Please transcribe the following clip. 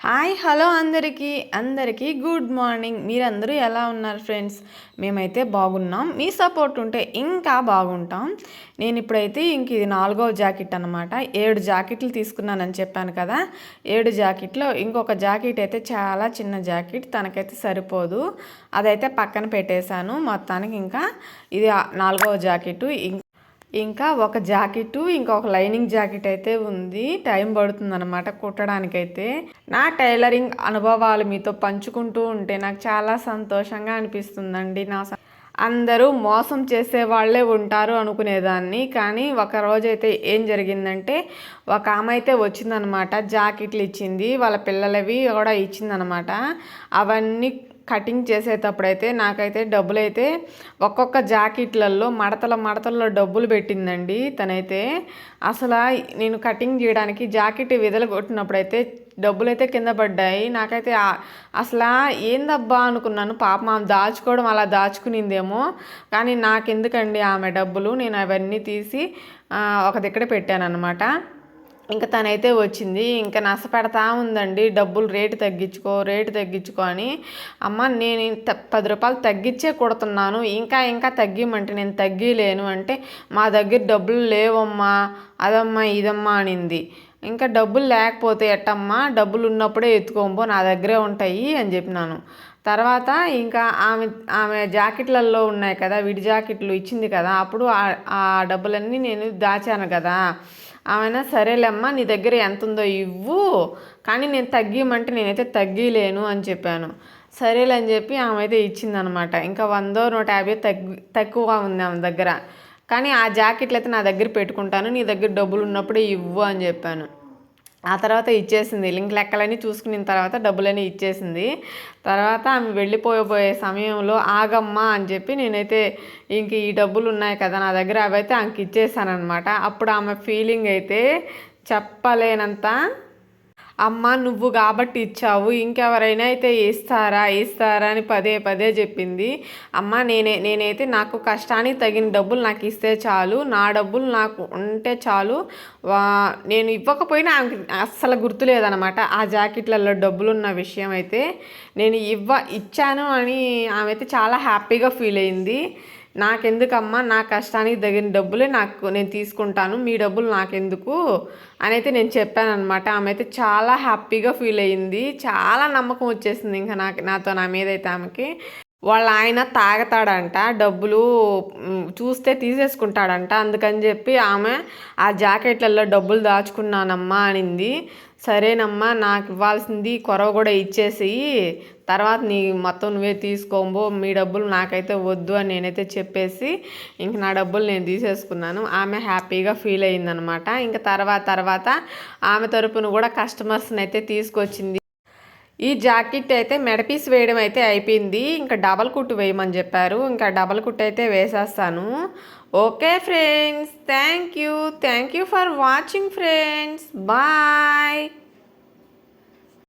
Hi hello అందరికీ. అందరికీ good morning. మీరందరూ ఎలా ఉన్నారు ఫ్రెండ్స్? మేమైతే బాగున్నాం. మీ సపోర్ట్ ఉంటే ఇంకా బాగుంటాం. నేను ఇప్పుడైతే ఇంక ఇది నాలుగవ జాకెట్ అనమాట ఏడు జాకెట్లు తీసుకున్నానని చెప్పాను కదా. ఏడు జాకెట్లో ఇంకొక జాకెట్ అయితే చాలా చిన్న జాకెట్. తనకైతే సరిపోదు. అదైతే పక్కన పెట్టేశాను. మొత్తానికి ఇంకా ఇది నాలుగవ జాకెట్. ఇంకా ఒక జాకెట్ ఇంకొక లైనింగ్ జాకెట్ అయితే ఉంది. టైం పడుతుంది అనమాట కుట్టడానికైతే. నా టైలరింగ్ అనుభవాలు మీతో పంచుకుంటూ ఉంటే నాకు చాలా సంతోషంగా అనిపిస్తుందండి. నా అందరూ మోసం చేసే వాళ్ళే ఉంటారు అనుకునేదాన్ని. కానీ ఒక రోజైతే ఏం జరిగిందంటే ఒక ఆమె అయితే వచ్చిందనమాట జాకెట్లు ఇచ్చింది. వాళ్ళ పిల్లలవి కూడా ఇచ్చిందనమాట అవన్నీ కటింగ్ చేసేటప్పుడైతే నాకైతే డబ్బులు అయితే ఒక్కొక్క జాకెట్లలో మడతల మడతల్లో డబ్బులు పెట్టిందండి. తనైతే అసలు నేను కటింగ్ చేయడానికి జాకెట్ విదలు కొట్టినప్పుడైతే డబ్బులు అయితే కింద పడ్డాయి. నాకైతే అసలు ఏందబ్బా అనుకున్నాను. పాప ఆమె దాచుకోవడం అలా దాచుకునిందేమో. కానీ నాకెందుకండి ఆమె డబ్బులు? నేను అవన్నీ తీసి ఒక దగ్గర పెట్టాను అనమాట ఇంకా తనైతే వచ్చింది. ఇంకా నస పెడతా ఉందండి. డబ్బులు రేటు తగ్గించుకో రేటు తగ్గించుకో అని. అమ్మ నేను పది రూపాయలు తగ్గించే కొడుతున్నాను. ఇంకా ఇంకా తగ్గిమంటే నేను తగ్గిలేను అంటే మా దగ్గర డబ్బులు లేవమ్మా అదమ్మా ఇదమ్మా అనింది. ఇంకా డబ్బులు లేకపోతే ఎట్టమ్మా? డబ్బులు ఉన్నప్పుడే ఎత్తుకోబో నా దగ్గరే ఉంటాయి అని చెప్పినాను. తర్వాత ఇంకా ఆమె ఆమె జాకెట్లలో ఉన్నాయి కదా విడి జాకెట్లు ఇచ్చింది కదా అప్పుడు ఆ డబ్బులన్నీ నేను దాచాను కదా. ఆమెనా సరేలేమ్మా నీ దగ్గర ఎంత ఉందో ఇవ్వు కానీ నేను తగ్గిమంటే నేనైతే తగ్గిలేను అని చెప్పాను. సరేలే అని చెప్పి ఆమె అయితే ఇచ్చిందనమాట. ఇంకా వందో నూట యాభై తగ్గి తక్కువ ఉంది ఆమె దగ్గర. కానీ ఆ జాకెట్లు అయితే నా దగ్గర పెట్టుకుంటాను నీ దగ్గర డబ్బులు ఉన్నప్పుడే ఇవ్వు అని చెప్పాను. ఆ తర్వాత ఇచ్చేసింది. లింక్ లెక్కలన్నీ చూసుకున్న తర్వాత డబ్బులన్నీ ఇచ్చేసింది. తర్వాత ఆమె వెళ్ళిపోయబోయే సమయంలో ఆగమ్మా అని చెప్పి నేనైతే ఇంక ఈ డబ్బులు ఉన్నాయి కదా నా దగ్గర అవి అయితే ఆమెకి ఇచ్చేసానమాట అప్పుడు ఆమె ఫీలింగ్ అయితే చెప్పలేనంత అమ్మ నువ్వు కాబట్టి ఇచ్చావు ఇంకెవరైనా అయితే ఇస్తారా ఇస్తారా అని పదే పదే చెప్పింది. అమ్మ నేనే నేనైతే నాకు కష్టానికి తగిన డబ్బులు నాకు ఇస్తే చాలు నా డబ్బులు నాకు ఉంటే చాలు నేను ఇవ్వకపోయినా ఆమెకి అస్సలు గుర్తులేదనమాట ఆ జాకెట్లలో డబ్బులు ఉన్న విషయం అయితే నేను ఇవ్వ ఇచ్చాను అని ఆమె అయితే చాలా హ్యాపీగా ఫీల్ అయింది. నాకెందుకమ్మా? నా కష్టానికి తగిన డబ్బులే నాకు నేను తీసుకుంటాను. మీ డబ్బులు నాకెందుకు? అని అయితే నేను చెప్పాను అనమాట ఆమె అయితే చాలా హ్యాపీగా ఫీల్ అయ్యింది. చాలా నమ్మకం వచ్చేసింది ఇంకా నాకు నాతో నా మీద అయితే ఆమెకి. వాళ్ళ ఆయన తాగతాడంట డబ్బులు చూస్తే తీసేసుకుంటాడంట. అందుకని చెప్పి ఆమె ఆ జాకెట్లలో డబ్బులు దాచుకున్నానమ్మా అనింది. సరేనమ్మా నాకు ఇవ్వాల్సింది కొరవ కూడా ఇచ్చేసి తర్వాత నీ మొత్తం నువ్వే తీసుకోబో మీ డబ్బులు నాకైతే వద్దు అని నేనైతే చెప్పేసి ఇంక నా డబ్బులు నేను తీసేసుకున్నాను. ఆమె హ్యాపీగా ఫీల్ అయిందనమాట ఇంకా తర్వాత తర్వాత ఆమె తరపున కూడా కస్టమర్స్ని అయితే తీసుకొచ్చింది. ఈ జాకెట్ అయితే మెడపీస్ వేయడం అయితే అయిపోయింది. ఇంకా డబల్ కుట్టు వేయమని చెప్పారు. ఇంకా డబల్ కుట్టు అయితే వేసేస్తాను. Okay friends thank you. Thank you for watching friends. Bye.